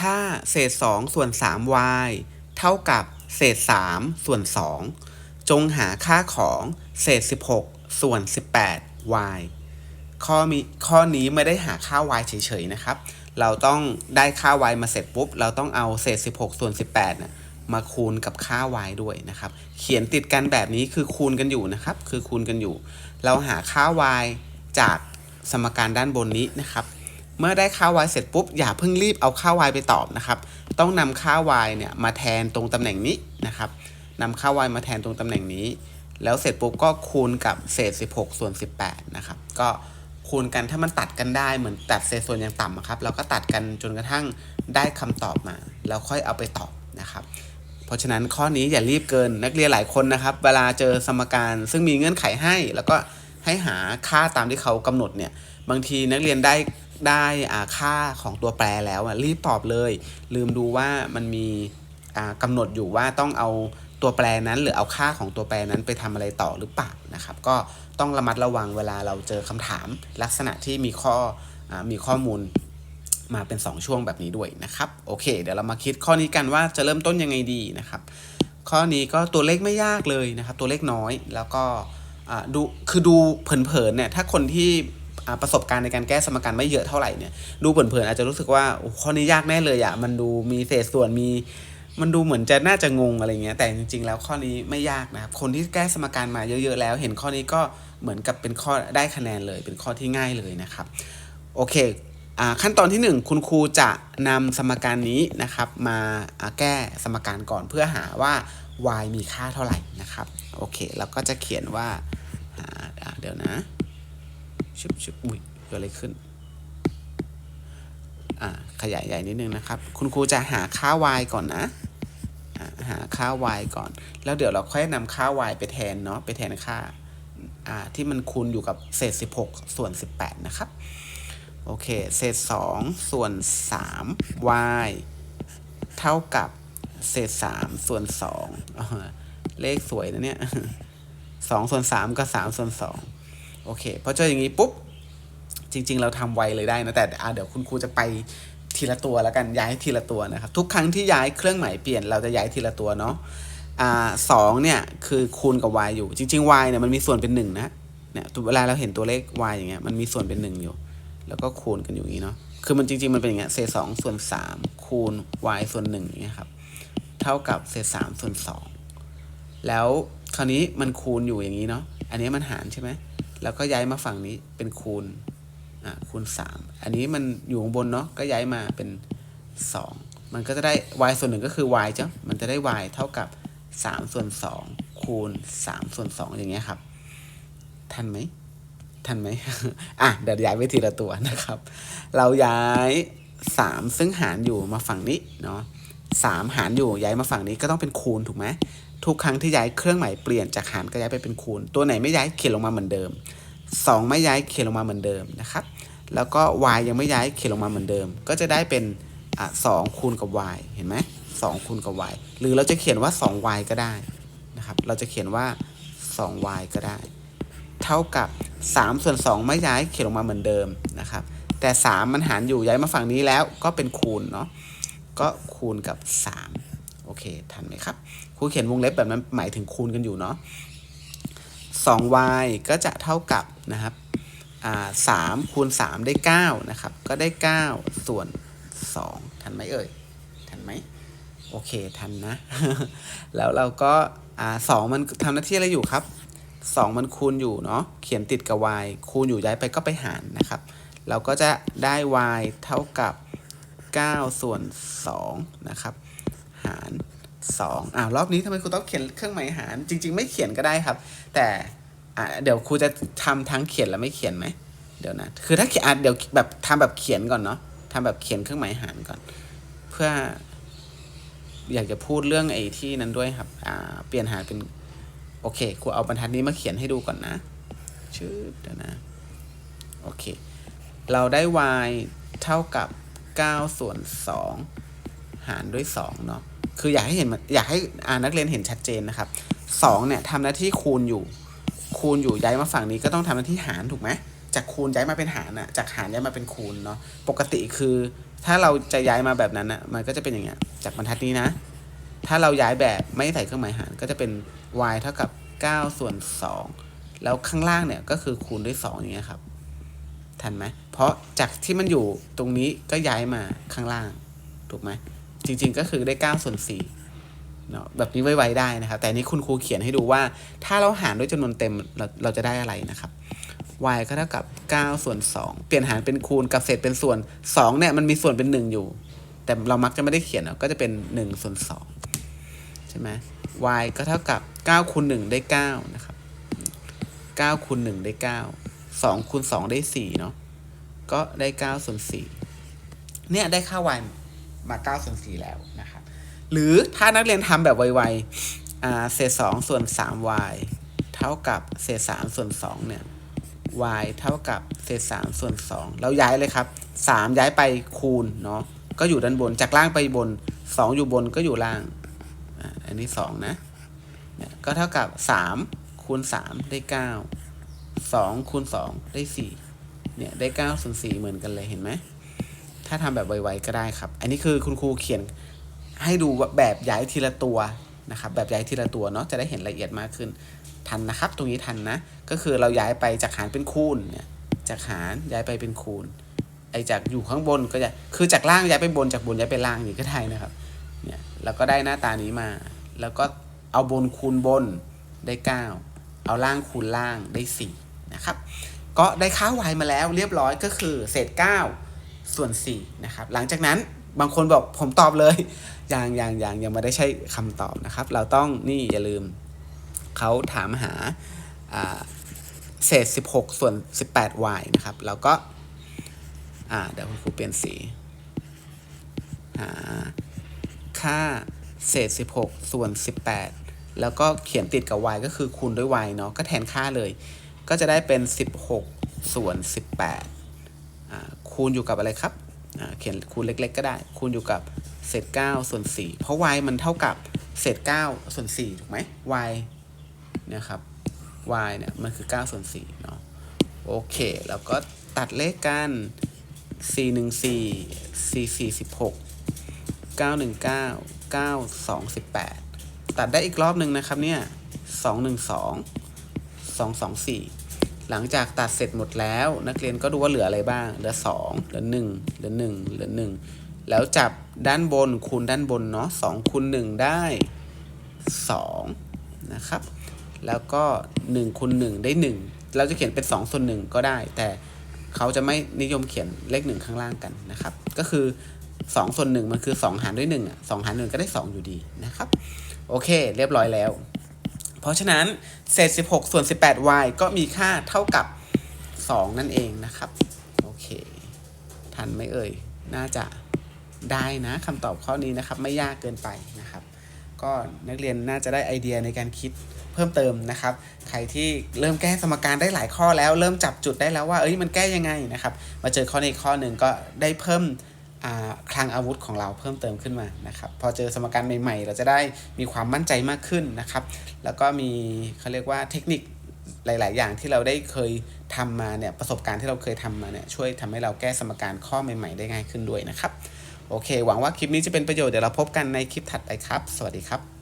ถ้าเศษ 2 ส่วน 3y เท่ากับเศษ 3 ส่วน 2 จงหาค่าของเศษ 16 ส่วน 18y ข้อมีข้อนี้ไม่ได้หาค่า y เฉยๆนะครับ เราต้องได้ค่า y มาเสร็จปุ๊บ เราต้องเอาเศษ 16 ส่วน 18นะมาคูณกับค่า y ด้วยนะครับ เขียนติดกันแบบนี้คือคูณกันอยู่นะครับ คือคูณกันอยู่ เราหาค่า y จากสมการด้านบนนี้นะครับ เมื่อได้ค่า y เสร็จปุ๊บอย่าเพิ่งรีบเอาค่า y ไปตอบนะครับ ต้องนำค่า y เนี่ยมาแทนตรงตำแหน่งนี้นะครับนำค่า y มาแทนตรงตำแหน่งนี้ แล้วเสร็จปุ๊บก็คูณกับเศษ 16 ส่วน 18 นะครับ ก็คูณกันถ้ามันตัดกันได้เหมือนตัดเศษส่วนอย่างต่ำอะครับเราก็ตัดกันจนกระทั่งได้คำตอบมา แล้วค่อยเอาไปตอบนะครับ เพราะฉะนั้นข้อนี้อย่ารีบเกินนักเรียนหลายคนนะครับ เวลาเจอสมการซึ่งมีเงื่อนไขให้ แล้วก็ให้หาค่าตามที่เขากำหนดเนี่ยบางทีนักเรียนได้ ได้อ่าค่าของตัวแปรแล้วอะรีบตอบเลย ลืมดูว่ามันมีอ่ากำหนดอยู่ว่าต้องเอาตัวแปรนั้นหรือเอาค่าของตัวแปรนั้นไปทำอะไรต่อหรือเปล่านะครับ ก็ต้องระมัดระวังเวลาเราเจอคำถาม ลักษณะที่มีข้ออามีข้อมูลมาเป็น 2 ช่วงแบบนี้ด้วยนะครับ โอเค เดี๋ยวเรามาคิดข้อนี้กันว่าจะเริ่มต้นยังไงดีนะครับ ข้อนี้ก็ตัวเลขไม่ยากเลยนะครับ ตัวเลขน้อยแล้วก็ดูคือดูเผินๆเนี่ยถ้าคนที่ ประสบการณ์ในการแก้สมการไม่เยอะเท่าไหร่เนี่ยดูเผินๆอาจจะรู้สึกว่าข้อนี้ยากแน่เลยอะ่ะมันดูมีเศษส่วนมีมันดูเหมือนจะน่าจะงงอะไรเงี้ยแต่จริง ๆ แล้วข้อนี้ไม่ยากนะครับคนที่แก้สมการมาเยอะๆแล้ว เห็นข้อนี้ก็เหมือนกับเป็นข้อได้คะแนนเลย เป็นข้อที่ง่ายเลยนะครับโอเคอขั้นตอนที่ 1 คุณครูจะนำสมการนี้นะครับ มาแก้สมการก่อนเพื่อหาว่า y มีค่าเท่าไหร่นะครับโอเคเราก็จะเขียนว่าเดี๋ยวนะ ชุบชุบอุ้ยเกิดอะไรขึ้น อ่า ขยายใหญ่นิดนึงนะครับ คุณครูจะหาค่า y ก่อนนะอ่าหาค่า y ก่อน แล้วเดี๋ยวเราค่อยนำค่า y ไปแทนเนาะ ไปแทนค่า อ่า ที่มันคูณอยู่กับเศษ 16 ส่วน 18 นะครับ โอเค เศษ 2 ส่วน 3 y เท่ากับเศษ 3 ส่วน2อ่าเลขสวยนะเนี่ย2ส่วน3กับ3ส่วน2 โอเคพอเจออย่างนี้ปุ๊บจริง ๆ เราทำไวเลยได้นะแต่เดี๋ยวคุณครูจะไปทีละตัวแล้วกันย้ายทีละตัวนะครับทุกครั้งที่ย้ายเครื่องหมายเปลี่ยนเราจะย้ายทีละตัวเนาะอ่าสองเนี่ยคือคูณกับ y อยู่ จริง ๆ y เนี่ยมันมีส่วนเป็นหนึ่งนะเนี่ยเวลาเราเห็นตัวเลข y อย่างเงี้ยมันมีส่วนเป็นหนึ่งอยู่ แล้วก็คูณกันอยู่อย่างนี้เนาะคือมันจริง ๆ มันเป็นอย่างเงี้ยเศษสองส่วนสามคูณ y ส่วนหนึ่งอย่างเงี้ยครับเท่ากับเศษสามส่วนสองแล้วคราวนี้มันคูณอยู่อย่างนี้เนาะอันนี้มันหารใช่ไหม แล้วก็ย้ายมาฝั่งนี้เป็นคูณอ่าคูณสามอันนี้มันอยู่ข้างบนเนาะก็ย้ายมาเป็นสองมันก็จะได้ y ส่วนหนึ่งก็คือ y จ้ะมันจะได้ y เท่ากับสามส่วนสองคูณสามส่วนสองอย่างเงี้ยครับ ทันไหมทันไหมอะเดี๋ยวย้ายไปทีละตัวนะครับ เราย้ายสามซึ่งหารอยู่มาฝั่งนี้เนาะ สามหารอยู่ย้ายมาฝั่งนี้ก็ต้องเป็นคูณถูกไหมทุกครั้งที่ย้ายเครื่องหมายเปลี่ยนจากหารก็ย้ายไปเป็นคูณ ตัวไหนไม่ย้ายเขียนลงมาเหมือนเดิมสองไม่ย้ายเขียนลงมาเหมือนเดิมนะครับแล้วก็ y ยังไม่ย้ายเขียนลงมาเหมือนเดิม ก็จะได้เป็นอะสองคูณกับ y เห็นไหมสองคูณกับ y หรือเราจะเขียนว่า 2y ก็ได้นะครับเราจะเขียนว่า 2y ก็ได้ เท่ากับ3ส่วน2ไม่ย้ายเขียนลงมาเหมือนเดิมนะครับแต่ 3 มันหารอยู่ย้ายมาฝั่งนี้แล้วก็เป็นคูณเนาะ ก็คูณกับ 3 โอเค ทันไหมครับครูเขียนวงเล็บแบบนั้นหมายถึงคูณกันอยู่เนาะ 2y ก็จะเท่ากับนะครับสามคูณสามได้เก้านะครับ ก็ได้เก้าส่วนสองทันไหมเอ่ย ทันไหมโอเค ทันนะ แล้วเราก็สองมันทำหน้าที่อะไรอยู่ครับสองมันคูณอยู่เนาะ เขียนติดกับ y คูณอยู่ย้ายไปก็ไปหารนะครับ เราก็จะได้ y เท่ากับ 9 ส่วน 2 นะครับ หาร2อ้าวรอบนี้ทำไมครูต้องเขียนเครื่องหมายหาร จริง ๆ ไม่เขียนก็ได้ครับ แต่เดี๋ยวครูจะทำทั้งเขียนและไม่เขียนไหม เดี๋ยวนะ คือถ้าเขียนเดี๋ยวแบบทำแบบเขียนก่อนเนาะทำแบบเขียนเครื่องหมายหารก่อน เพื่อ อยากจะพูดเรื่องไอ้ที่นั้นด้วยครับ อ่า เปลี่ยนหารเป็น โอเค ครูเอาบรรทัดนี้มาเขียนให้ดูก่อนนะ ชื่อเดี๋ยวนะ โอเค เราได้ y เท่ากับ 9ส่วน2หารด้วย2เนาะคืออยากให้เห็นอยากให้อ่านักเรียนเห็นชัดเจนนะครับ2เนี่ยทำหน้าที่คูณอยู่ คูณอยู่ย้ายมาฝั่งนี้ก็ต้องทำหน้าที่หารถูกไหมจากคูณย้ายมาเป็นหารอะจากหารย้ายมาเป็นคูณเนาะปกติคือ ถ้าเราจะย้ายมาแบบนั้นนะมันก็จะเป็นอย่างเงี้ยจากบรรทัดนี้นะ ถ้าเราย้ายแบบไม่ใส่เครื่องหมายหารก็จะเป็น y เท่ากับ9ส่วน2แล้วข้างล่างเนี่ยก็คือคูณด้วย2อย่างเงี้ยครับ ทันไหมเพราะจากที่มันอยู่ตรงนี้ก็ย้ายมาข้างล่าง ถูกไหม จริง ๆ ก็คือได้9ส่วน4เนาะแบบนี้ไวๆได้นะครับ แต่นนี้คุณครูเขียนให้ดูว่า ถ้าเราหารด้วยจำนวนเต็มเราเราจะได้อะไรนะครับ y ก็เท่ากับ 9 ส่วน 2 เปลี่ยนหารเป็นคูณกับเศษเป็นส่วน 2 เนี่ยมันมีส่วนเป็น 1 อยู่ แต่เรามักจะไม่ได้เขียนเนาะก็จะเป็น 1 ส่วน 2 ใช่ไหม y ก็เท่ากับ 9คูณ1ได้ 9 นะครับ9คูณ1ได้ 9 2คูณ2ได้4เนาะก็ได้9ส่วน4เนี่ยได้ค่า y มา9ส่วน4แล้วนะครับหรือถ้านักเรียนทำแบบไวๆอ่าเศษ2ส่วน 3y เท่ากับเศษ3ส่วน2เนี่ย y เท่ากับเศษ3ส่วน2แล้วย้ายเลยครับ3ย้ายไปคูณเนาะก็อยู่ด้านบนจากล่างไปบน2องอยู่บนก็อยู่ล่างอันนี้2นะเนี่ยก็เท่ากับ3คูณ3ได้เก้า 9 2คูณ2ได้4เนี่ยได้9ส่วน4เหมือนกันเลยเห็นไหม ถ้าทำแบบไวๆก็ได้ครับ อันนี้คือคุณครูเขียนให้ดูแบบย้ายทีละตัวนะครับ แบบย้ายทีละตัวเนาะจะได้เห็นละเอียดมากขึ้นทันนะครับ ตรงนี้ทันนะ ก็คือเราย้ายไปจากหารเป็นคูณเนี่ยจากหารย้ายไปเป็นคูณไอจากอยู่ข้างบนก็จะคือจากล่างย้ายไปบนจากบนย้ายไปล่างอย่างนี้ก็ได้นะครับเนี่ยเราก็ได้หน้าตานี้มา แล้วก็เอาบนคูณบนได้ 9 เอาล่างคูณล่างได้ 4 นะครับ ก็ได้ค่า y มาแล้วเรียบร้อยก็คือเศษ 9 ส่วน4นะครับ หลังจากนั้นบางคนบอกผมตอบเลยอยังยังยังยังไม่ได้ใช่คำตอบนะครับ เราต้องนี่อย่าลืมเขาถามหาเศษ 16 ส่วน 18y นะครับแล้วก็เดี๋ยวคุณครูเปลี่ยนสีหาค่าเศษ 16 ส่วน 18 แล้วก็เขียนติดกับ y ก็คือคูณด้วย y เนาะก็แทนค่าเลย ก็จะได้เป็น 16 ส่วน 18 คูณอยู่กับอะไรครับเขียนคูณเล็กๆ ก็ได้ คูณอยู่กับเศษ 9 ส่วน 4 เพราะ y มันเท่ากับเศษ 9 ส่วน 4 ถูกไหม y เนี่ยครับ y เนี่ยมันคือ 9 ส่วน 4 เนาะโอเค แล้วก็ตัดเลขกัน 4 1 4 4 4 16 9 1 9 9 2 18 ตัดได้อีกรอบหนึ่งนะครับเนี่ย 2 1 2 2 2 4 หลังจากตัดเสร็จหมดแล้ว นักเรียนก็ดูว่าเหลืออะไรบ้าง เหลือ 2 เหลือ 1 เหลือ 1 เหลือ 1 แล้วจับด้านบนคูณด้านบนเนาะ2คูณ1 ได้ 2 นะครับ แล้วก็1คูณ1 ได้ 1 เราจะเขียนเป็น2ส่วน1ก็ได้ แต่เขาจะไม่นิยมเขียนเลข 1 ข้างล่างกันนะครับ ก็คือ2ส่วน1มันคือ 2 หารด้วย1อะ2หาร1ก็ได้ 2 อยู่ดีนะครับ โอเค เรียบร้อยแล้ว เพราะฉะนั้นเศษ 16 ส่วน 18y ก็มีค่าเท่ากับ 2 นั่นเองนะครับ โอเค ทันไหมเอ่ย น่าจะได้นะคำตอบข้อนี้นะครับ ไม่ยากเกินไปนะครับ ก็นักเรียนน่าจะได้ไอเดียในการคิดเพิ่มเติมนะครับ ใครที่เริ่มแก้สมการได้หลายข้อแล้ว เริ่มจับจุดได้แล้วว่า เอ้ย มันแก้ยังไงนะครับ มาเจอข้อในข้อหนึ่งก็ได้เพิ่ม คลังอาวุธของเราเพิ่มเติมขึ้นมานะครับพอเจอสมการใหม่ๆ เราจะได้มีความมั่นใจมากขึ้นนะครับ แล้วก็มีเขาเรียกว่าเทคนิคหลาย ๆ อย่างที่เราได้เคยทำมาเนี่ยประสบการณ์ที่เราเคยทำมาเนี่ยช่วยทำให้เราแก้สมการข้อใหม่ ๆ ได้ง่ายขึ้นด้วยนะครับ โอเค หวังว่าคลิปนี้จะเป็นประโยชน์เดี๋ยวเราพบกันในคลิปถัดไปครับ สวัสดีครับ